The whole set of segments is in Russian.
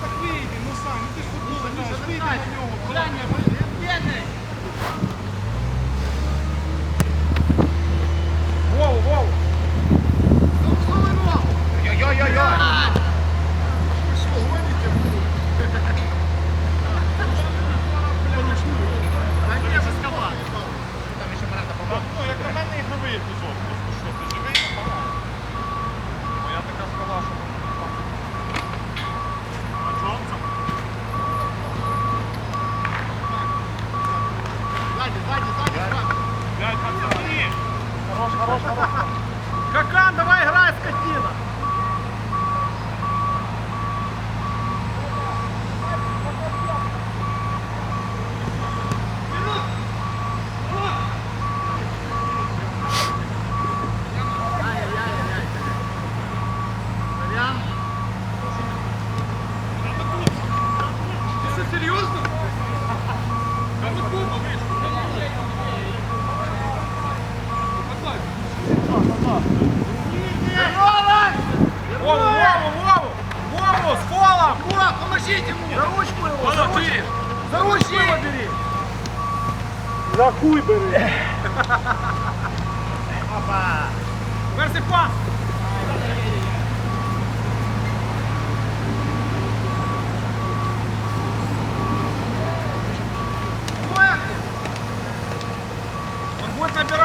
Так вийди, ну сам, ну ти ж футбол граєш, вийди на нього. Какан, давай играй, скотина! Ты что, серьезно? Вову, Вову, Вову! Вову, с фолом! Вов, помогите ему! За ручку его! За ручку! За ручку его бери! За хуй бери! Опа! Версипан! Он будет набирать! Лево! Лево! Давай, давай, давай. Персик, персик, давай, давай, давай, давай, давай! Перша перемога має бути.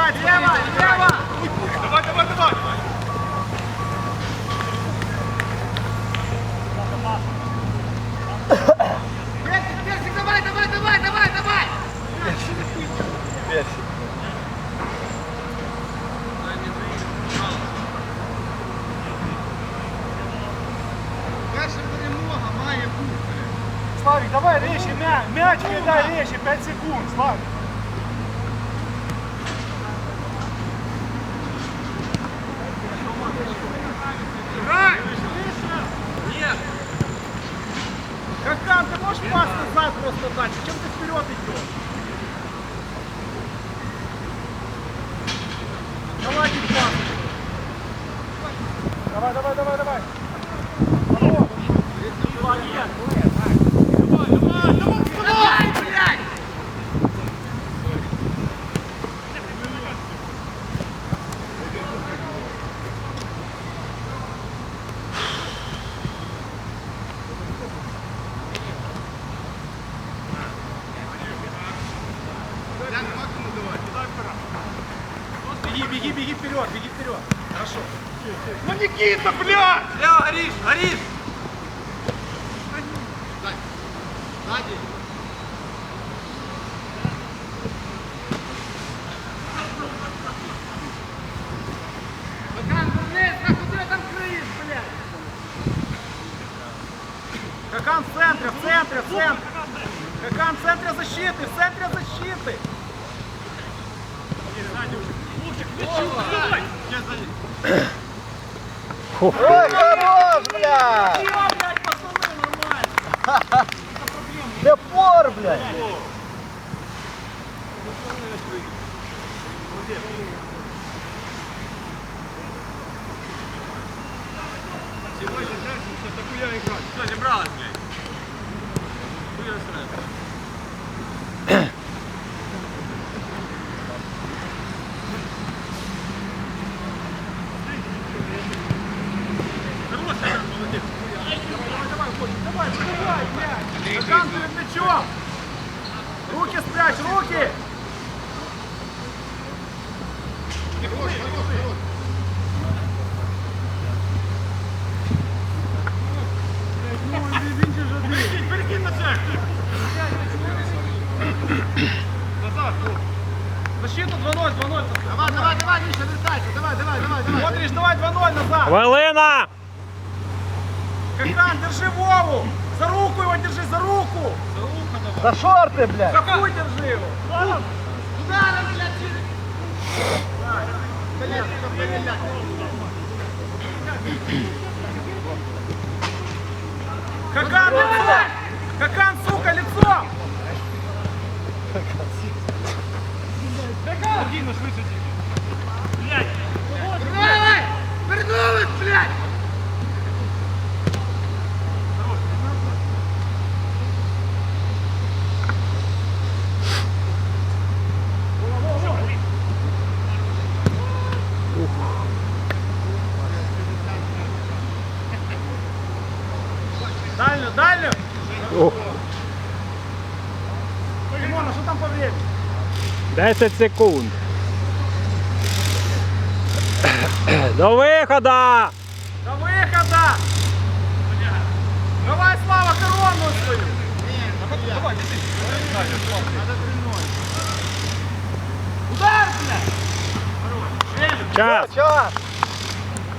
Славик, давай речі, м'яч, м'яч кидай речі, 5 секунд, Славик. Играй! Нет! Можешь пас назад просто дать? Зачем ты вперед идешь? Наладить пас. Давай, давай, давай, давай. Алло. Молодец. Давай, блядь! Беги, беги, вперед, беги вперед. Хорошо. Ну, Никита, блядь! Лево, горишь, горишь! Какан в центре, в центре, в центре. Какан в центре защиты, в центре защиты. Ой, хорош, бля! Красиво, блядь, пацаны, нормально. Де пор, блядь! Все, не бралась, блядь. Давай, забирай, блядь. Мячом. Руки спрячь, руки. Защиту 2-0, 2-0. Давай, давай, давай, Миша, вертайся, давай, давай, давай, давай. Смотришь, давай 2-0 назад. Хвилина! Какан, держи Вову. За руку его держи, за руку. За шорти, блядь! За хуй держи его. Ударом, блядь, через... Коленком, блядь. Какан, лицо. Какан, сука, лицо. Давай, вернулась, блядь. Дальню, дальню. Ух, Димон, а что там по времени? 10 секунд. До виходу! До выхода! Давай, Слава, корону свою! Давай. Надя, слабкий. Удар, блядь! Час! Час!